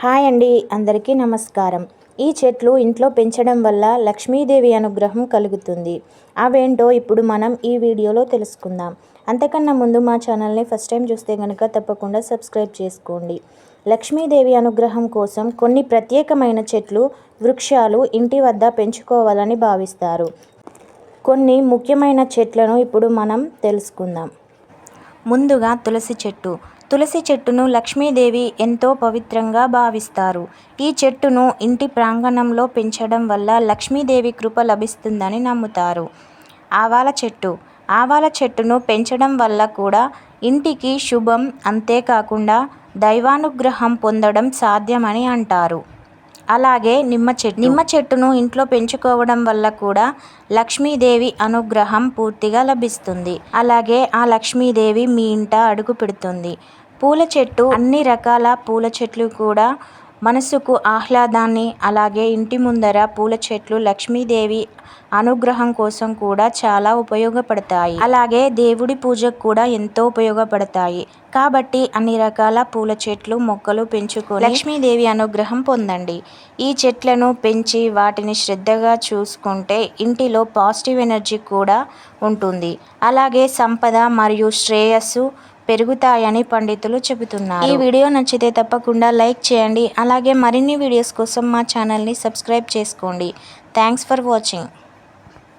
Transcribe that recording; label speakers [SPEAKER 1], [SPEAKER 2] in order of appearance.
[SPEAKER 1] Hi అండి అందరికీ నమస్కారం. ఈ చెట్లు ఇంట్లో పెంచడం వల్ల లక్ష్మీదేవి అనుగ్రహం కలుగుతుంది. అవేంటో ఇప్పుడు మనం ఈ వీడియోలో తెలుసుకుందాం. అంతకన్నా ముందు మా ఛానల్ని ఫస్ట్ టైం చూస్తే కనుక తప్పకుండా సబ్స్క్రైబ్ చేసుకోండి. లక్ష్మీదేవి అనుగ్రహం కోసం కొన్ని ప్రత్యేకమైన చెట్లు వృక్షాలు ఇంటి వద్ద పెంచుకోవాలని భావిస్తారు. కొన్ని ముఖ్యమైన చెట్లను ఇప్పుడు మనం తెలుసుకుందాం. ముందుగా తులసి చెట్టు. తులసి చెట్టును లక్ష్మీదేవి ఎంతో పవిత్రంగా భావిస్తారు. ఈ చెట్టును ఇంటి ప్రాంగణంలో పెంచడం వల్ల లక్ష్మీదేవి కృప లభిస్తుందని నమ్ముతారు. ఆవాల చెట్టు. ఆవాల చెట్టును పెంచడం వల్ల కూడా ఇంటికి శుభం అంతేకాకుండా దైవానుగ్రహం పొందడం సాధ్యమని అంటారు. అలాగే నిమ్మ చెట్టు. నిమ్మ చెట్టును ఇంట్లో పెంచుకోవడం వల్ల కూడా లక్ష్మీదేవి అనుగ్రహం పూర్తిగా లభిస్తుంది. అలాగే ఆ లక్ష్మీదేవి మీ ఇంట అడుగు పెడుతుంది. పూల చెట్టు అన్ని రకాల పూల చెట్లు కూడా మనసుకు ఆహ్లాదాన్ని అలాగే ఇంటి ముందర పూల చెట్లు లక్ష్మీదేవి అనుగ్రహం కోసం కూడా చాలా ఉపయోగపడతాయి. అలాగే దేవుడి పూజకు కూడా ఎంతో ఉపయోగపడతాయి. కాబట్టి అన్ని రకాల పూల చెట్లు మొక్కలు పెంచుకొని లక్ష్మీదేవి అనుగ్రహం పొందండి. ఈ చెట్లను పెంచి వాటిని శ్రద్ధగా చూసుకుంటే ఇంటిలో పాజిటివ్ ఎనర్జీ కూడా ఉంటుంది. అలాగే సంపద మరియు శ్రేయస్సు పెరుగుతాయని పండితులు చెబుతున్నారు. ఈ వీడియో నచ్చితే తప్పకుండా లైక్ చేయండి. అలాగే మరిన్ని వీడియోస్ కోసం మా ఛానల్ని సబ్స్క్రైబ్ చేసుకోండి. Thanks for watching.